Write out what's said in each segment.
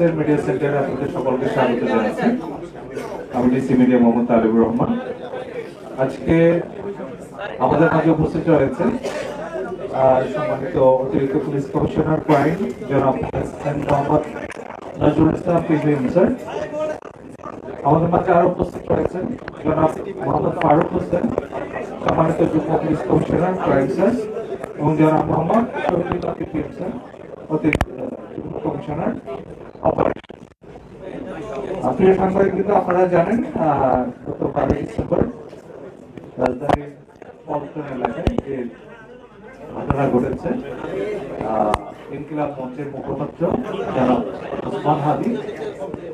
Excel media সেন্টারে আপনাদের সকলকে স্বাগত জানাচ্ছি। আমি ডিসি মিডিয়া মোহাম্মদ তালিবুর রহমান। আজকে আমাদের মাঝে উপস্থিত রয়েছেন সম্মানিত অতিরিক্ত পুলিশ কমিশনার ক্রাইম জনাব মোহাম্মদ নজরুল ইসলাম পিজিএম স্যার আমাদের মাঝে আরও উপস্থিত রয়েছেন জনাব মোহাম্মদ ফারুক হোসেন, সম্মানিত যুগ্ম পুলিশ কমিশনার ক্রাইম স্যার, এবং জনাব মোহাম্মদ শহীদুল্লাহ পিপিএম স্যার অতিরিক্ত কমিশনার। প্রিয় সাংবাদিক কিন্তু আপনারা জানেন গত ডিসেম্বর রাজধানীর পল্টন এলাকায় যে ঘটনা ঘটেছে ইনকিলাব মঞ্চের মুখপাত্র জনাব ওসমান হাদি,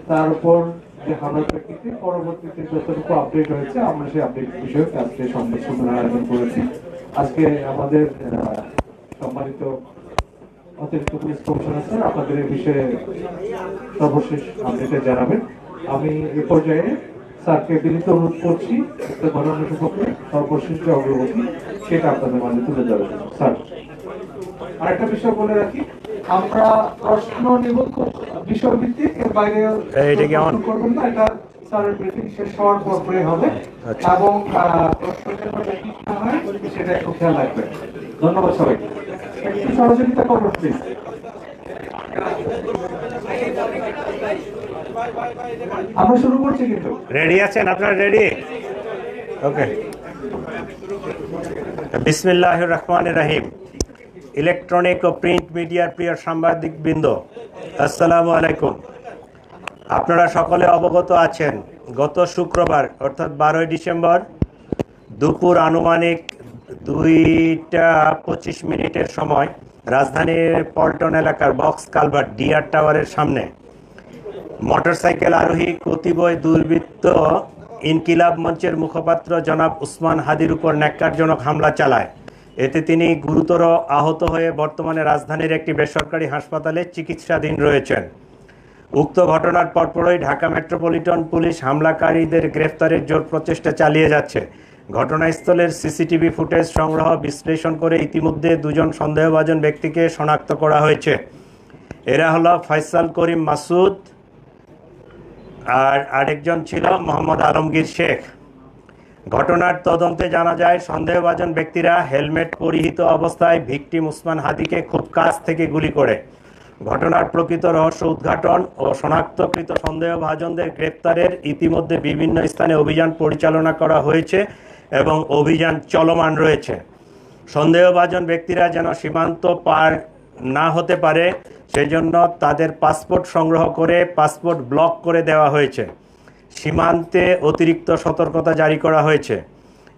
তার উপর যে হামলার প্রেক্ষিতে পরবর্তীতে যতটুকু আপডেট হয়েছে, আমরা সেই আপডেট বিষয়ে আজকে সংবাদ সম্মেলন আয়োজন করেছি। আজকে আমাদের সম্মানিত অতিরিক্ত পুলিশ কমিশনার স্যার আপনাদের এই বিষয়ে সর্বশেষ আপডেটে জানাবেন আমি এ পর্যায়ে স্যারকে বিনীত অনুরোধ করছি ঘটনা সর্বশেষ যে অগ্রগতি সেটা আপনাদের মাঝে তুলে জন্য স্যার আরেকটা বিষয় বলে রাখি আমরা প্রশ্ন নিব খুব বিষয়ভিত্তিক এর বাইরে এইটা কি? করবেন না এটা স্যারের ব্রিফিং শেষ হওয়ার পর পরে হবে আচ্ছা। এবং প্রশ্ন যেন হয় সেটা একটু খেয়াল রাখবেন ধন্যবাদ সবাইকে সহযোগিতা প্লিজ আমরা শুরু করছি কিন্তু। রেডি আছেন? আপনারা রেডি ওকে বিসমিল্লাহ রহমান রাহিম ইলেকট্রনিক ও প্রিন্ট মিডিয়ার প্রিয় সাংবাদিক বৃন্দ আসসালামু আলাইকুম। আপনারা সকলে অবগত আছেন, গত শুক্রবার, অর্থাৎ বারোই ডিসেম্বর, দুপুর আনুমানিক দুইটা পঁচিশ মিনিটের সময় রাজধানীর পল্টন এলাকার বক্স কালভার্ট ডিআর টাওয়ারের সামনে মোটরসাইকেল আরোহী কতিপয় দুর্বৃত্ত ইনকিলাব মঞ্চের মুখপাত্র জনাব উসমান হাদির উপর ন্যাক্কারজনক হামলা চালায়। এতে তিনি গুরুতর আহত হয়ে বর্তমানে রাজধানীর একটি বেসরকারি হাসপাতালে চিকিৎসাধীন রয়েছেন। উক্ত ঘটনার পরপরই ঢাকা মেট্রোপলিটন পুলিশ হামলাকারীদের গ্রেফতারের জোর প্রচেষ্টা চালিয়ে যাচ্ছে। ঘটনাস্থলের সিসিটিভি ফুটেজ সংগ্রহ বিশ্লেষণ করে ইতিমধ্যে দুজন সন্দেহভাজন ব্যক্তিকে শনাক্ত করা হয়েছে। এরা হলো ফয়সাল করিম মাসুদ আর আরেকজন ছিল মোহাম্মদ আলমগীর শেখ। ঘটনার তদন্তে জানা যায়, সন্দেহভাজন ব্যক্তিরা হেলমেট পরিহিত অবস্থায় ভিকটিম উসমান হাদিকে খুব কাছ থেকে গুলি করে। ঘটনার প্রকৃত রহস্য উদ্ঘাটন ও শনাক্তকৃত সন্দেহভাজনদের গ্রেপ্তারের ইতিমধ্যে বিভিন্ন স্থানে অভিযান পরিচালনা করা হয়েছে। এবং অভিযান চলমান রয়েছে। সন্দেহভাজন ব্যক্তিরা যেন সীমান্ত পার না হতে পারে, সেজন্য তাদের পাসপোর্ট সংগ্রহ করে পাসপোর্ট ব্লক করে দেওয়া হয়েছে। সীমান্তে অতিরিক্ত সতর্কতা জারি করা হয়েছে।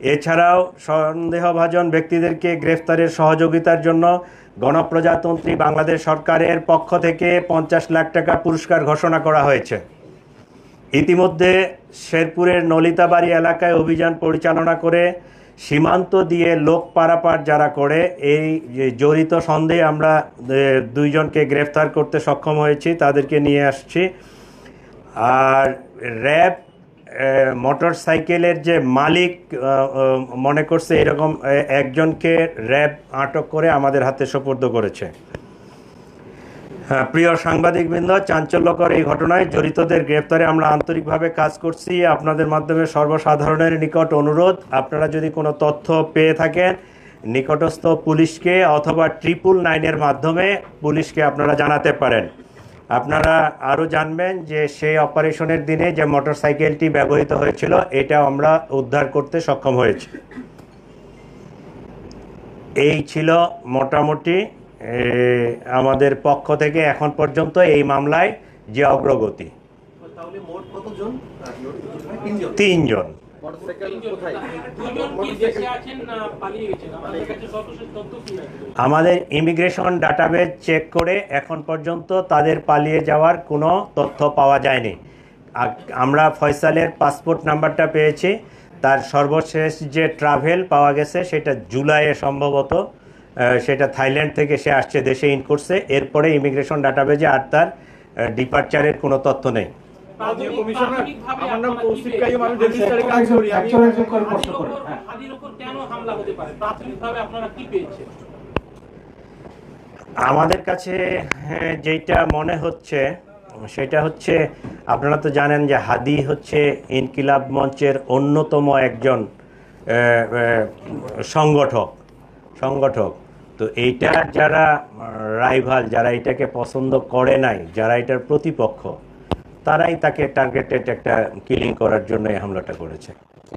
এছাড়াও সন্দেহভাজন ব্যক্তিদেরকে গ্রেফতারের সহযোগিতার জন্য গণপ্রজাতন্ত্রী বাংলাদেশ সরকারের পক্ষ থেকে পঞ্চাশ লাখ টাকা পুরস্কার ঘোষণা করা হয়েছে। ইতিমধ্যে শেরপুরের নলিতাবাড়ি এলাকায় অভিযান পরিচালনা করে সীমান্ত দিয়ে লোক পারাপার যারা করে, এই জড়িত সন্দেহে আমরা দুইজনকে গ্রেফতার করতে সক্ষম হয়েছি, তাদেরকে নিয়ে আসছি। আর র্যাব মোটর সাইকেলের যে মালিক মনে করছে এরকম একজনকে র্যাব আটক করে আমাদের হাতে সোপর্দ করেছে। প্রিয় সাংবাদিকবৃন্দ, চাঞ্চল্যকর এই ঘটনায় জড়িতদের গ্রেপ্তারে আমরা আন্তরিকভাবে কাজ করছি। আপনাদের মাধ্যমে সর্বসাধারণের নিকট অনুরোধ, আপনারা যদি কোনো তথ্য পেয়ে থাকেন, নিকটস্থ পুলিশকে অথবা ট্রিপল নাইনের মাধ্যমে পুলিশকে আপনারা জানাতে পারেন। আপনারা আরও জানবেন যে সেই অপারেশনের দিনে যে মোটরসাইকেলটি ব্যবহৃত হয়েছিল, এটা আমরা উদ্ধার করতে সক্ষম হয়েছি। এই ছিল মোটামুটি আমাদের পক্ষ থেকে এখন পর্যন্ত এই মামলায় যে অগ্রগতি। তিনজন। আমাদের ইমিগ্রেশন ডাটাবেজ চেক করে এখন পর্যন্ত তাদের পালিয়ে যাওয়ার কোনো তথ্য পাওয়া যায়নি। আমরা ফয়সালের পাসপোর্ট নাম্বারটা পেয়েছি। তার সর্বশেষ যে ট্রাভেল পাওয়া গেছে সেটা জুলাইয়ে সম্ভবত সেটা থাইল্যান্ড থেকে সে আসছে দেশে ইন করছে এরপরে ইমিগ্রেশন ডাটাবেজে আর তার ডিপার্চারের কোনো তথ্য নেই। মাননীয় কমিশনার প্রাথমিকভাবে আমার নাম আপনারা কৌশিক কি কাইম আমি পেয়েছেন? রেজিস্টারে কাজ করি আমি একজন একজন করে। প্রশ্ন হাদির করেন ওপর- হাদির ওপর কেন হামলা হতে পারে? প্রাথমিকভাবে আপনারা কি পেয়েছেন? আমাদের কাছে হ্যাঁ, যেটা মনে হচ্ছে সেটা হচ্ছে আপনারা তো জানেন যে হাদি হচ্ছে ইনকিলাব মঞ্চের অন্যতম একজন সংগঠক সংগঠক। তো এইটার যারা রাইভাল যারা এটাকে পছন্দ করে নাই যারা এটার প্রতিপক্ষ তারাই তাকে টার্গেটেড একটা কিলিং করার জন্য এই হামলাটা করেছে।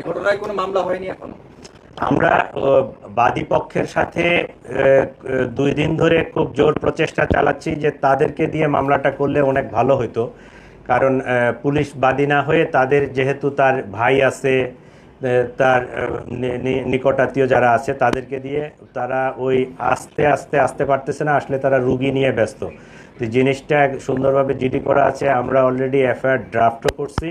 ঘটনায় কোনো মামলা হয়নি এখনও? আমরা আহ, বাদী পক্ষের সাথে দুই দিন ধরে খুব জোর প্রচেষ্টা চালাচ্ছি যে তাদেরকে দিয়ে মামলাটা করলে অনেক ভালো হতো কারণ পুলিশ বাদী না হয়ে তাদের যেহেতু তার ভাই আছে তার নিকটাত্মীয় যারা আছে, তাদেরকে দিয়ে তারা ওই আস্তে আস্তে, আসতে পারতেছে না, আসলে তারা রুগী নিয়ে ব্যস্ত। তো জিনিসটা সুন্দরভাবে জিডি করা আছে, আমরা অলরেডি এফআইআর ড্রাফটও করছি।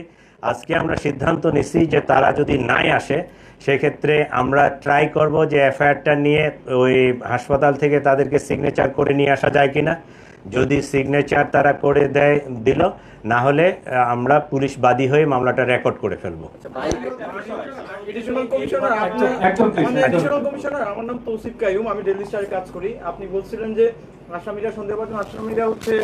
আজকে আমরা সিদ্ধান্ত নিছি যে তারা যদি নাই আসে, সেক্ষেত্রে আমরা ট্রাই করব যে এফআইআরটা নিয়ে ওই হাসপাতাল থেকে তাদেরকে সিগনেচার করে নিয়ে আসা যায় কিনা। যদি সিগনেচার তারা করে দেয়, দিল না হলে আমরা পুলিশ বাদী হয়ে মামলাটা রেকর্ড করে ফেলব। আচ্ছা আমার নাম তৌসিফ কাইয়ুম আমি ডেলি স্টারে কাজ করি। আপনি বলছিলেন যে আসামিরা সন্দেহ পাচ্ছেন আসামিরা হচ্ছে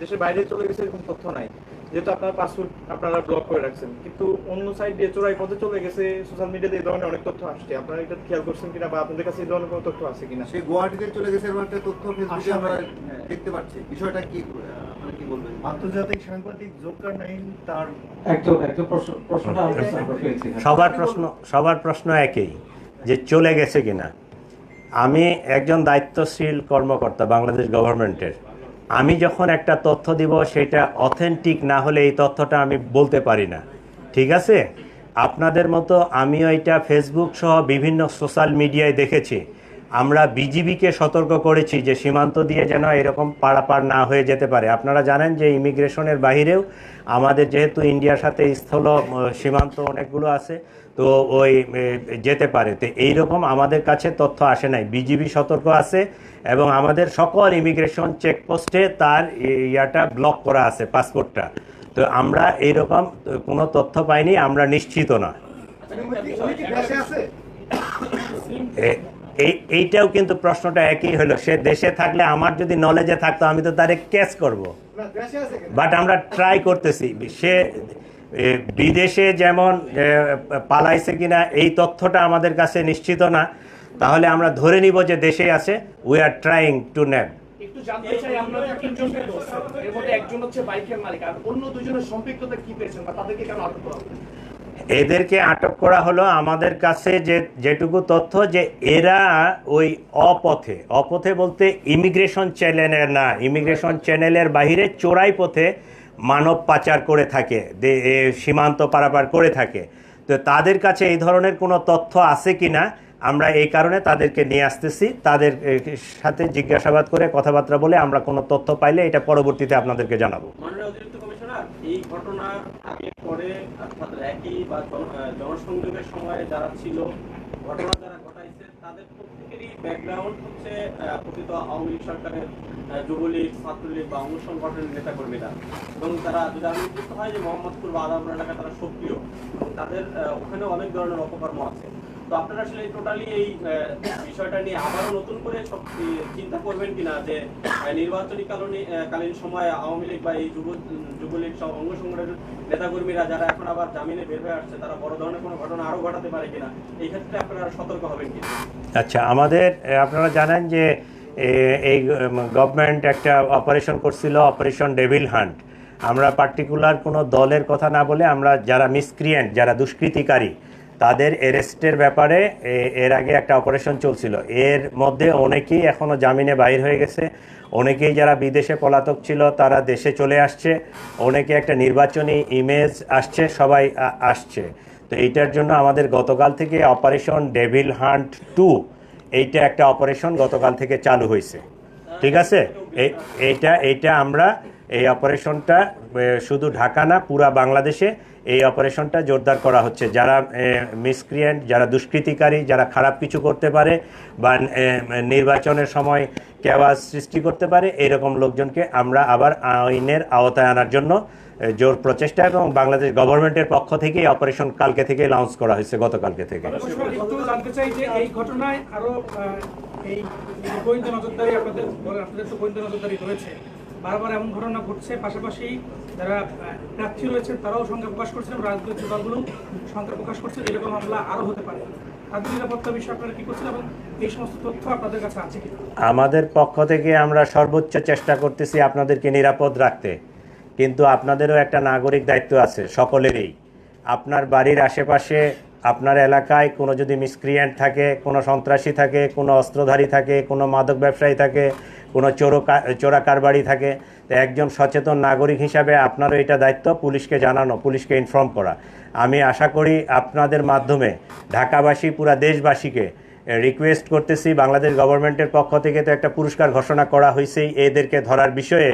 দেশের বাইরে চলে গেছে এরকম তথ্য নাই। যেহেতু আপনার পাসপোর্ট আপনারা ব্লক করে রাখছেন কিন্তু অন্য সাইড দিয়ে চোরাই পথে চলে গেছে সোশ্যাল মিডিয়াতে এই ধরনের অনেক তথ্য আসছে। আপনারা এটা খেয়াল করছেন কিনা বা আপনাদের কাছে এই ধরনের কোনো তথ্য আছে কিনা? সে গুয়াহাটিতে চলে গেছে এরকম একটা তথ্য ফেসবুকে আমরা। দেখতে পাচ্ছি। বিষয়টা কি? বলবেন? আন্তর্জাতিক সাংবাদিক জোকার নাইন তার একদম একদম। প্রশ্নটা আমরা আমরা পেয়েছি হ্যাঁ। সবার প্রশ্ন সবার প্রশ্ন একই যে চলে গেছে কিনা। আমি একজন দায়িত্বশীল কর্মকর্তা বাংলাদেশ গভর্নমেন্টের। আমি যখন একটা তথ্য দিব সেটা অথেন্টিক না হলে এই তথ্যটা আমি বলতে পারি না। ঠিক আছে? আপনাদের মতো আমিও এটা ফেসবুক সহ বিভিন্ন সোশ্যাল মিডিয়ায় দেখেছি। আমরা বিজিবিকে সতর্ক করেছি যে সীমান্ত দিয়ে যেন এরকম পারাপার না হয়ে যেতে পারে। আপনারা জানেন যে ইমিগ্রেশনের বাহিরেও আমাদের যেহেতু ইন্ডিয়ার সাথে স্থল সীমান্ত অনেকগুলো আছে তো ওই যেতে পারে। তো এইরকম আমাদের কাছে তথ্য আসে নাই। বিজিবি সতর্ক আছে এবং আমাদের সকল ইমিগ্রেশন চেকপোস্টে তার ইয়াটা ব্লক করা আছে পাসপোর্টটা। তো আমরা এইরকম কোনো তথ্য পাইনি আমরা নিশ্চিত না। এ- এই এইটাও কিন্তু প্রশ্নটা একই হলো। সে দেশে থাকলে আমার যদি নলেজে থাকতো আমি তো তারে ক্যাচ করব। না দেশে আছে কেন? বাট আমরা ট্রাই করতেছি। সে বিদেশে যেমন পালাইছে কিনা এই তথ্যটা আমাদের কাছে নিশ্চিত না। তাহলে আমরা ধরে নিব যে দেশে আছে। We are trying to name একটু জানতে চাই আপনাদের তিনজনকে এর মধ্যে একজন হচ্ছে বাইকের মালিক আর অন্য দুজনের সম্পৃক্ততা কি পেয়েছেন বা তাদেরকে কেন আটক করা হলো? এদেরকে আটক করা হলো আমাদের কাছে যে, যেটুকু তথ্য যে এরা ওই অপথে অপথে বলতে ইমিগ্রেশন চ্যানেলের না, ইমিগ্রেশন চ্যানেলের বাইরে চোরাই পথে মানব পাচার করে থাকে সীমান্ত পারাপার করে থাকে। তো তাদের কাছে এই ধরনের কোনো তথ্য আছে কি না, আমরা এই কারণে তাদেরকে নিয়ে আসতেছি। তাদের সাথে জিজ্ঞাসাবাদ করে কথাবার্তা বলে আমরা কোনো তথ্য পাইলে এটা পরবর্তীতে আপনাদেরকে জানাব। এই ঘটনা আগে পরে অর্থাৎ একই বা জন- জনসংযোগের সময় যারা ছিল, ঘটনা যারা ঘটাইছে, তাদের প্রত্যেকেরই ব্যাকগ্রাউন্ড হচ্ছে প্রকৃত আওয়ামী লীগ সরকারের যুবলীগ, ছাত্রলীগ বা অঙ্গ সংগঠনের নেতাকর্মীরা। এবং তারা যদি আমি বুঝতে হয় যে মোহাম্মদপুর বা আদামপুর এলাকায় তারা সক্রিয়, এবং তাদের ওখানে অনেক ধরনের অপকর্ম আছে। তো আপনারা আসলে টোটালি এই বিষয়টা নিয়ে আবারও নতুন করে চিন্তা করবেন কিনা যে নির্বাচনী কালীন কালীন সময়ে আওয়ামী লীগ বা এই যুব যুবলীগ সব অঙ্গ সংগঠনের নেতাকর্মীরা যারা এখন আবার জামিনে বের হয়ে আসছে, তারা বড় ধরনের কোনো ঘটনা আরও ঘটাতে পারে কিনা, এই ক্ষেত্রে আপনারা সতর্ক হবেন কিনা? আচ্ছা আমাদের আপনারা জানেন যে এই গভর্নমেন্ট একটা অপারেশন করছিল অপারেশন ডেভিল হান্ট আমরা পার্টিকুলার কোনো দলের কথা না বলে আমরা যারা মিসক্রিয়েন্ট যারা দুষ্কৃতিকারী তাদের অ্যারেস্টের ব্যাপারে এর আগে একটা অপারেশন চলছিল। এর মধ্যে অনেকেই এখনও জামিনে বাইর হয়ে গেছে। অনেকেই যারা বিদেশে পলাতক ছিল, তারা দেশে চলে আসছে। অনেকে একটা নির্বাচনী ইমেজ আসছে, সবাই আসছে। তো এইটার জন্য আমাদের গতকাল থেকে অপারেশন ডেভিল হান্ট টু এইটা একটা অপারেশন গতকাল থেকে চালু হয়েছে। ঠিক আছে? এই- এইটা এইটা আমরা এই অপারেশনটা শুধু ঢাকা না, পুরা বাংলাদেশে এই অপারেশনটা জোরদার করা হচ্ছে। যারা মিসক্রিয়েন্ট যারা দুষ্কৃতিকারী, যারা খারাপ কিছু করতে পারে বা নির্বাচনের সময় কেওয়াজ সৃষ্টি করতে পারে, এরকম লোকজনকে আমরা আবার আইনের আওতায় আনার জন্য জোর প্রচেষ্টা এবং বাংলাদেশ গভর্নমেন্টের পক্ষ থেকে অপারেশন কালকে থেকে লঞ্চ করা হয়েছে, গতকালকে থেকে। এই বারবার এমন ঘটনা ঘটছে। পাশাপাশি যারা প্রার্থী রয়েছেন, তারাও সংখ্যা প্রকাশ করছেন রাজনৈতিক দলগুলো সংখ্যা প্রকাশ করছেন। এরকম মামলা আরও হতে পারে। আমাদের পক্ষ থেকে আমরা সর্বোচ্চ চেষ্টা করতেছি আপনাদেরকে নিরাপদ রাখতে। কিন্তু আপনাদেরও একটা নাগরিক দায়িত্ব আছে, সকলেরই। আপনার বাড়ির আশেপাশে আপনার এলাকায় কোনো যদি মিসক্রিয়েন্ট থাকে, কোনো সন্ত্রাসী থাকে, কোনো অস্ত্রধারী থাকে, কোনো মাদক ব্যবসায়ী থাকে, কোনো চোরো চোরা কারবারি থাকে, তো একজন সচেতন নাগরিক হিসাবে আপনারও এটা দায়িত্ব, পুলিশকে জানানো, পুলিশকে ইনফর্ম করা। আমি আশা করি আপনাদের মাধ্যমে ঢাকাবাসী, পুরা দেশবাসীকে রিকোয়েস্ট করতেছি, বাংলাদেশ গভর্নমেন্টের পক্ষ থেকে তো একটা পুরস্কার ঘোষণা করা হয়েছেই এদেরকে ধরার বিষয়ে।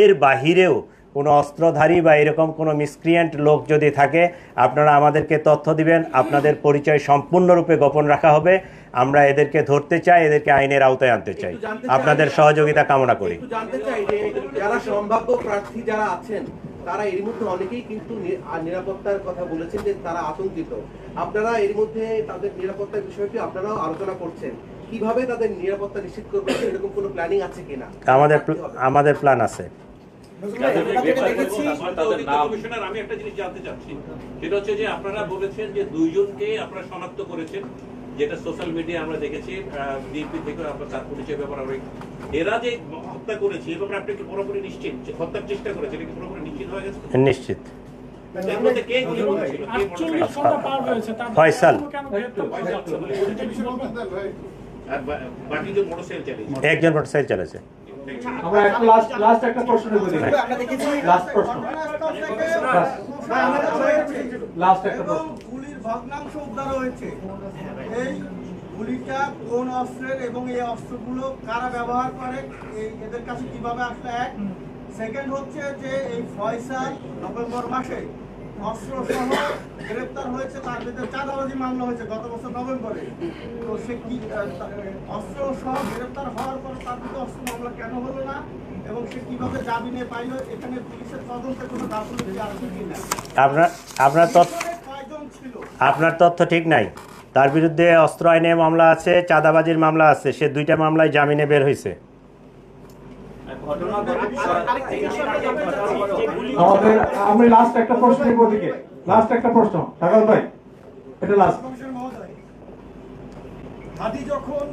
এর বাহিরেও কোনো অস্ত্রধারী বা এরকম কোনো মিসক্রিয়েন্ট লোক যদি থাকে আপনারা আমাদেরকে তথ্য দিবেন আপনাদের পরিচয় সম্পূর্ণরূপে গোপন রাখা হবে। আমরা এদেরকে ধরতে চাই এদেরকে আইনের আওতায় আনতে চাই। আপনাদের সহযোগিতা কামনা করি। জানতে চাই যে যারা সম্ভাব্য প্রার্থী যারা আছেন তারা এর মধ্যে অনেকেই কিন্তু আর নিরাপত্তার কথা বলেছেন যে তারা আতঙ্কিত। আপনারা এর মধ্যে তাদের নিরাপত্তার বিষয়টি আপনারাও আলোচনা করছেন। কীভাবে তাদের নিরাপত্তা নিশ্চিত করবেন? এরকম কোনো প্ল্যানিং আছে কিনা? আমাদের আমাদের প্ল্যান আছে। আমি একটা জিনিস জানতে চাচ্ছি। সেটা হচ্ছে যে আপনারা বলেছেন যে দুইজনকে আপনারা শনাক্ত করেছেন যেটা সোশ্যাল মিডিয়া আমরা দেখেছি ডিপি থেকে আপনার তার পরিচয় ব্যাপার আমরা এরা যে হত্যা করেছে এ আপনি কি পুরোপুরি নিশ্চিত যে হত্যার চেষ্টা করেছে এটা কি পুরোপুরি নিশ্চিত হয়ে গেছে? নিশ্চিত। ফয়সাল। যে মোটরসাইকেল চালিয়েছে। একজন মোটরসাইকেল চলেছে আমরা একটা লাস্ট লাস্ট একটা প্রশ্ন করি। লাস্ট প্রশ্ন। লাস্ট একটা প্রশ্ন। গুলির ভগ্নাংশ উদ্ধার হয়েছে। এই গুলিটা কোন অস্ত্রের এবং এই অস্ত্রগুলো কারা ব্যবহার করে এদের কাছে কীভাবে আসলে এক? সেকেন্ড হচ্ছে যে এই ফয়সাল নভেম্বর মাসে অস্ত্র সহ গ্রেপ্তার হয়েছে তার বিরুদ্ধে চাঁদাবাজি মামলা হয়েছে গত বছর নভেম্বরে। তো সে কি আহ, অস্ত্র সহ গ্রেপ্তার হওয়ার পর তার বিরুদ্ধে মামলা কেন হলো না এবং সে কীভাবে জামিনে পাইলো এখানে পুলিশের তদন্তে কোনো গাফিলতি আছে কিনা আপনার আপনার তথ্য আপনার তথ্য ঠিক নাই। তার বিরুদ্ধে অস্ত্র আইনে মামলা আছে চাঁদাবাজির মামলা আছে সে দুইটা মামলায় জামিনে বের হয়েছে আমি লাস্ট একটা প্রশ্ন লাস্ট একটা প্রশ্ন। ভাই এটা লাস্ট হাদি যখন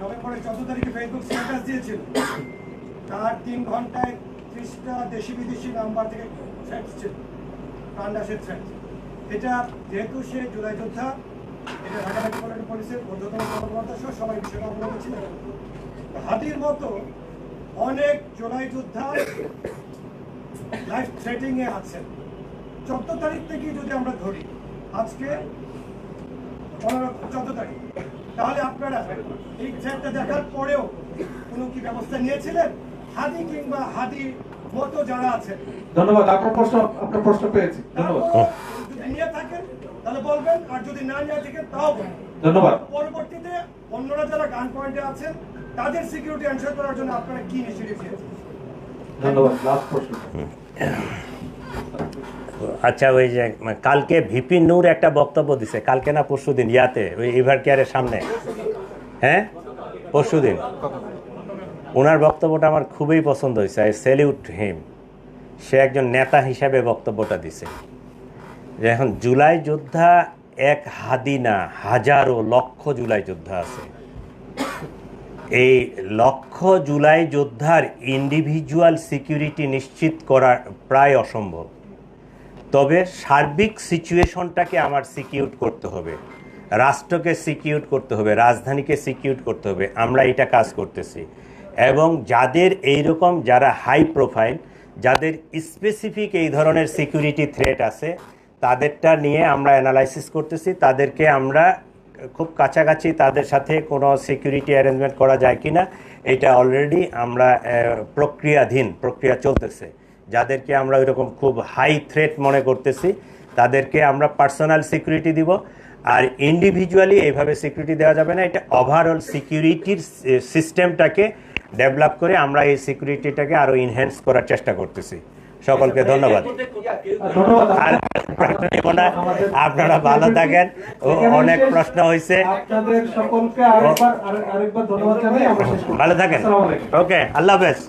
নভেম্বরের চোদ্দ তারিখে ফেসবুক স্ট্যাটাস দিয়েছিল, তার তিন ঘন্টায় ত্রিশটা দেশি বিদেশি নাম্বার থেকে থ্রেট ছিল, প্রাণনাশের থ্রেট এটা যেহেতু সে জুলাই যোদ্ধা, এটা ঢাকা মেট্রোপলিটন পুলিশের ঊর্ধ্বতন কর্মকর্তা সহ সবাই বিষয়টা অবগত ছিলেন। হাতির মতো অনেক জুলাই যোদ্ধা লাইফ থ্রেটিং এ আছেন। চোদ্দ তারিখ থেকে যদি আমরা ধরি, আজকে পনেরো চোদ্দ তারিখ। তাহলে আপনারা এই থ্রেটটা দেখার পরেও কোনো কি ব্যবস্থা নিয়েছিলেন? হাদি কিংবা হাদি মতো যারা আছেন। ধন্যবাদ আপনার প্রশ্ন আপনার প্রশ্ন পেয়েছি। ধন্যবাদ। যদি নিয়ে থাকেন তাহলে বলবেন আর যদি না নিয়ে থাকেন তাও বলবেন। ধন্যবাদ। পরবর্তীতে অন্যরা যারা গান পয়েন্টে আছেন তাদের সিকিউরিটি এনশোর করার জন্য আপনারা কি ইনিশিয়েটিভ নিয়েছেন? ধন্যবাদ লাস্ট প্রশ্ন। আচ্ছা ওই যে, কালকে ভিপি নূর একটা বক্তব্য দিছে। কালকে না পরশু দিন, ইয়াতে, ওই ইভার কেয়ারের সামনে। হ্যাঁ? পরশু দিন। ওনার বক্তব্যটা আমার খুবই পছন্দ হয়েছে। আই স্যালিউট হিম সে একজন নেতা হিসাবে বক্তব্যটা দিছে। যে এখন জুলাই যোদ্ধা এক হাদি না, হাজারো লক্ষ জুলাই যোদ্ধা আছে। এই লক্ষ জুলাই যোদ্ধার ইন্ডিভিজুয়াল সিকিউরিটি নিশ্চিত করা প্রায় অসম্ভব। তবে সার্বিক সিচুয়েশনটাকে আমার সিকিউর করতে হবে। রাষ্ট্রকে সিকিউর করতে হবে, রাজধানীকে সিকিউর করতে হবে। আমরা এটা কাজ করতেছি। এবং যাদের এইরকম যারা হাই প্রোফাইল, যাদের স্পেসিফিক এই ধরনের সিকিউরিটি থ্রেট আছে, তাদেরটা নিয়ে আমরা অ্যানালাইসিস করতেছি। তাদেরকে আমরা খুব কাছাকাছি তাদের সাথে কোনো সিকিউরিটি অ্যারেঞ্জমেন্ট করা যায় কিনা, এটা অলরেডি আমরা প্রক্রিয়াধীন, প্রক্রিয়া চলতেছে। যাদেরকে আমরা ওইরকম খুব হাই থ্রেট মনে করতেছি তাদেরকে আমরা পার্সোনাল সিকিউরিটি দিব। আর ইন্ডিভিজুয়ালি এইভাবে সিকিউরিটি দেওয়া যাবে না এটা ওভারঅল সিকিউরিটির সিস্টেমটাকে ডেভেলপ করে আমরা এই সিকিউরিটিটাকে আরও ইনহ্যান্স করার চেষ্টা করতেছি। সকলকে ধন্যবাদ। আর। আপনারা ভালো থাকেন। অনেক প্রশ্ন হয়েছে। ভালো থাকেন। ওকে আল্লাহ হাফেজ।